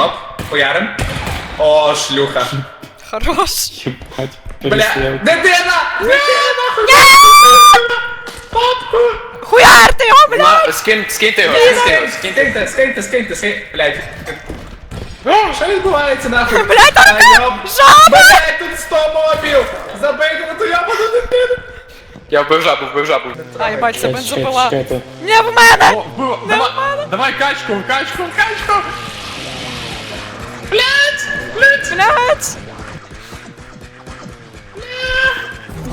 стоп. Хуярим. О, шлюха. Хорош. Бля, дитина! Дитина! Хуярте його, блядь! На, скинь, скиньте його, скиньте його, скиньте. Скиньте, скиньте, скиньте, скиньте, блядь. Що відбувається нахуй? Блядь, та А, йоб- Жаба! Блядь, тут 100 мобів! Забийте на ту ябану дитину! Я вбив жабу, вбив жабу. А, їбать, це бензопила. чекайте. Не в мене! Давай, давай качку, качку, качку. Блядь!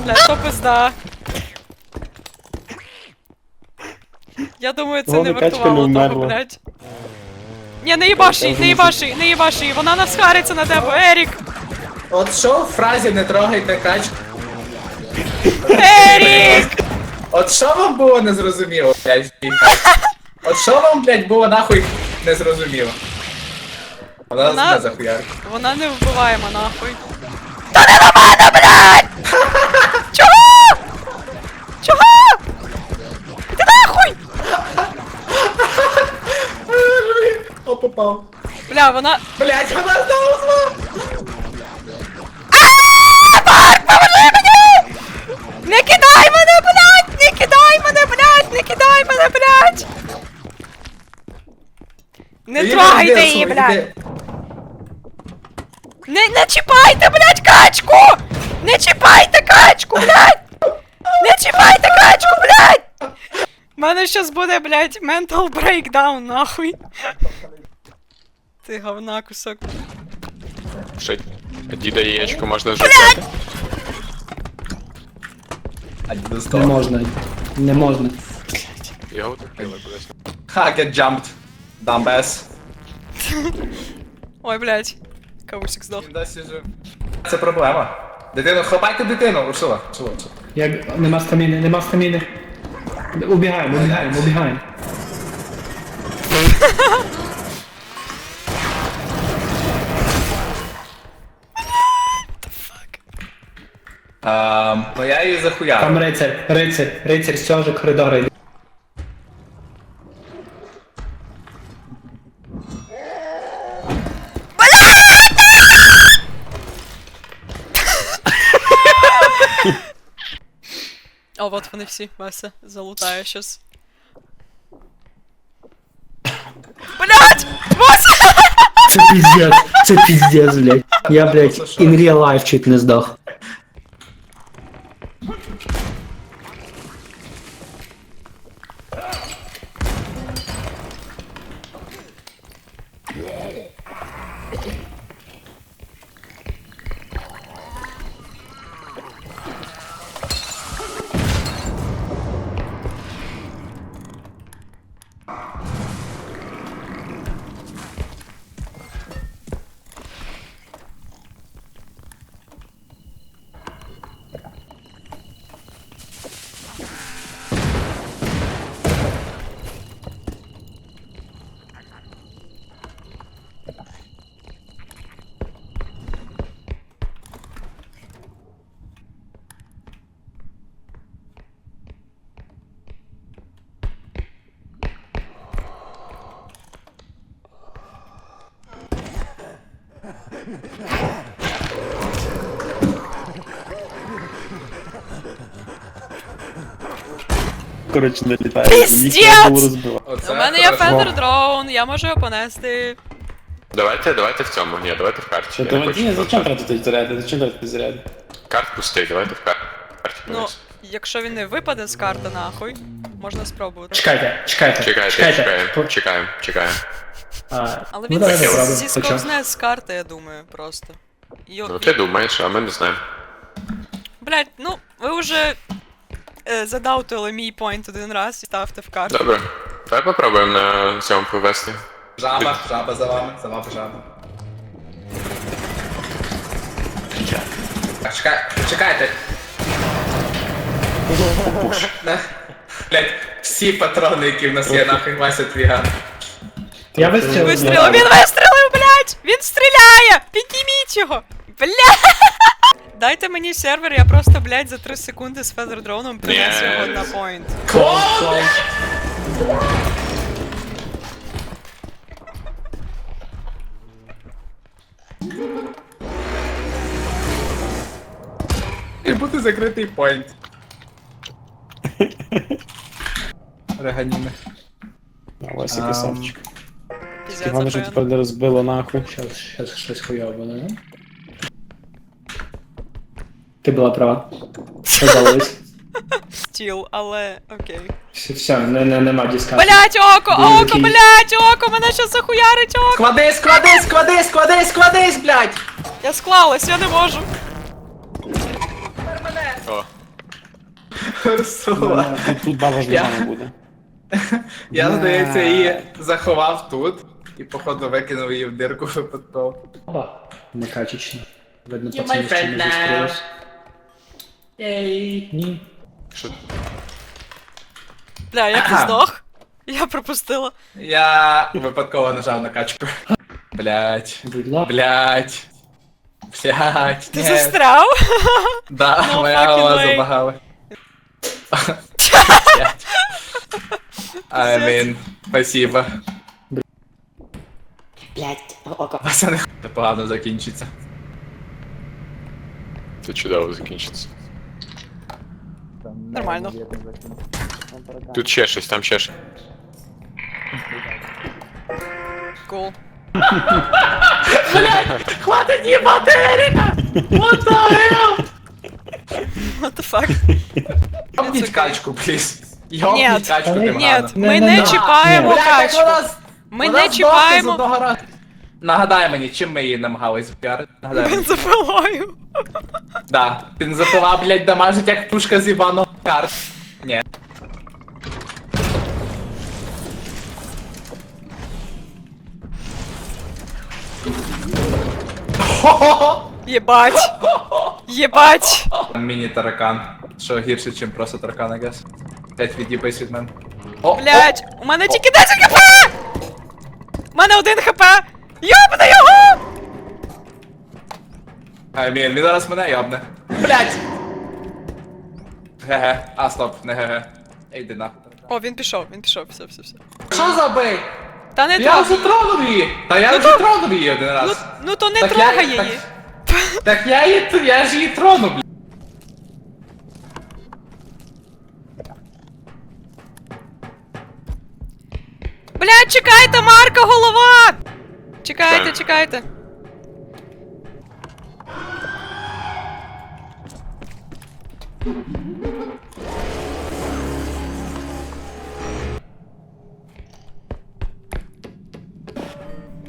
Бля, то пизда. Я думаю, це не Головне, качка вартувало того, вмерла. блядь. Ні, не їбаши, не їбаши, не їбаши, вона насхариться на тебе, Ерік! От що в фразі не трогайте качку? Ерік! От що вам було незрозуміло, блядь? От що вам, блядь, було нахуй незрозуміло? Вона Вона- нас захуяр. Вона не вбиваємо нахуй. Та не на мене, блядь! Чого? Чого? Іди нахуй! О, попав. Бля, вона... Блядь, вона знову зла! Не кидай мене, блядь! Не кидай мене, блядь! Не кидай мене, блядь! Не трогайте її, блядь! Не, не чіпайте, блядь, качку! Не чіпайте качку, блядь! Не чіпайте качку, блядь! У мене щас буде, блядь, mental breakdown, нахуй. Ти говна кусок. Що, діда яєчко можна до Не можна. Не можна. Його утопили, блядь. Ха, get jumped. Dumbass. Ой, блядь. Кавусик здох. Він досі жив. Це проблема. Дитину, хапайте дитину, Урсула. Урсула, Урсула. Як нема стаміни, нема стаміни. Убігаємо, убігаємо, убігаємо. Ем, ну я її захуярив. Там рицар, рицар, рицар з цього ж коридору йде. О, вот вони всі, Вася, залутаю щас. Блять! Вася! Це піздець, це піздець, блядь. Я, блядь, in real life чуть не здох. Коротше, не літає. Було. Оце У мене є хорошо. Фендер Дроун, я можу його понести. Давайте, давайте в цьому. Ні, давайте в карті. Я не хочу Ні, зачем тратити заряди? Зачем тратити заряди? Карт пустий, давайте в кар- карті. Ну, якщо він не випаде з карти нахуй, можна спробувати. Чекайте, чекайте, Чекайте, чекаємо, чекаємо, чекаємо. А, Але ну, він зі- хоча. зісковзне з карти, я думаю, просто. Йо, Ну ти думаєш, а ми не знаємо. Блять, ну, ви вже е, задаутили мій пойнт один раз і ставте в карту. Добре. Давай попробуємо на цьому повести. Жаба, жаба за вами, за вами жаба. Так, чекай, чекайте. Блять, всі патрони, які в нас є, нахуй Вася твій гад. Я вистрілив. Вистрілив, він вистрілив, блять! Він стріляє! Підніміть його! Бля! Дайте мені сервер, я просто, блять, за 3 секунди з фезердроном принесу його на пойнт. І буде закритий пойнт. Реганіни. А, Ось і Ам, красавчик. Піздець, Головне, що тепер не розбило нахуй. Сейчас, сейчас щось хуйове, не? Ти була права. Подалось. Стіл, але окей. Все, все, не, не, нема дискасії. Блять, око, око, блять, око, мене щас захуярить око. Складись, складись, складись, складись, складись, блядь! Я склалась, я не можу. О, Урсула. Тут, тут баба ж не буде. Я, здається, її заховав тут і, походу, викинув її в дирку випадково. Оба. Накачечні. Видно, You my пацани ще friend не now. зустрілись. Єй. Ні. що Бля, як ти Ага. здох? Я пропустила. Я випадково нажав на качку. Блять. Будь ласка. Блять. Блять. Ти застряв? Да, No моя fucking голова way. забагала. I mean, спасибо. Блять, око. Пацани, це погано закінчиться. це чудово закінчиться. Нормально. Тут ще щось, там ще щось. Кул. Хватить їбати Еріка! What the hell? What the fuck? Йобніть качку, пліз. Йобніть Нет. качку, тим Ні, ми Не, чіпаємо Блядь, так качку. вона з- Ми вона не з чіпаємо одного разу. Нагадай мені, чим ми її намагались впіарити. Нагадай мені. бензопилою. Да. Бензопила, блядь, дамажить як пушка з Іваного карт. Ні. Хо-хо-хо! Єбать. Єбать. Міні-таракан. Що гірше, ніж просто таракан, I guess. П'ять від'їбись від мене. О, Блять, у мене тільки 10 хп! У мене один хп! Йобне його! Mean, він зараз мене йобне. Блять! Ге-ге. А, стоп, не ге-ге. Ей, йди нахуй. О, він пішов, він пішов, все, все, все. Що за бей? Та не Я трогай. вже тронув її! Та я вже тронув її один Ну, раз. ну то не Так трогай її. Так я її, я ж її трону, блядь. Блять, чекайте, Марка, голова! Чекайте, чекайте.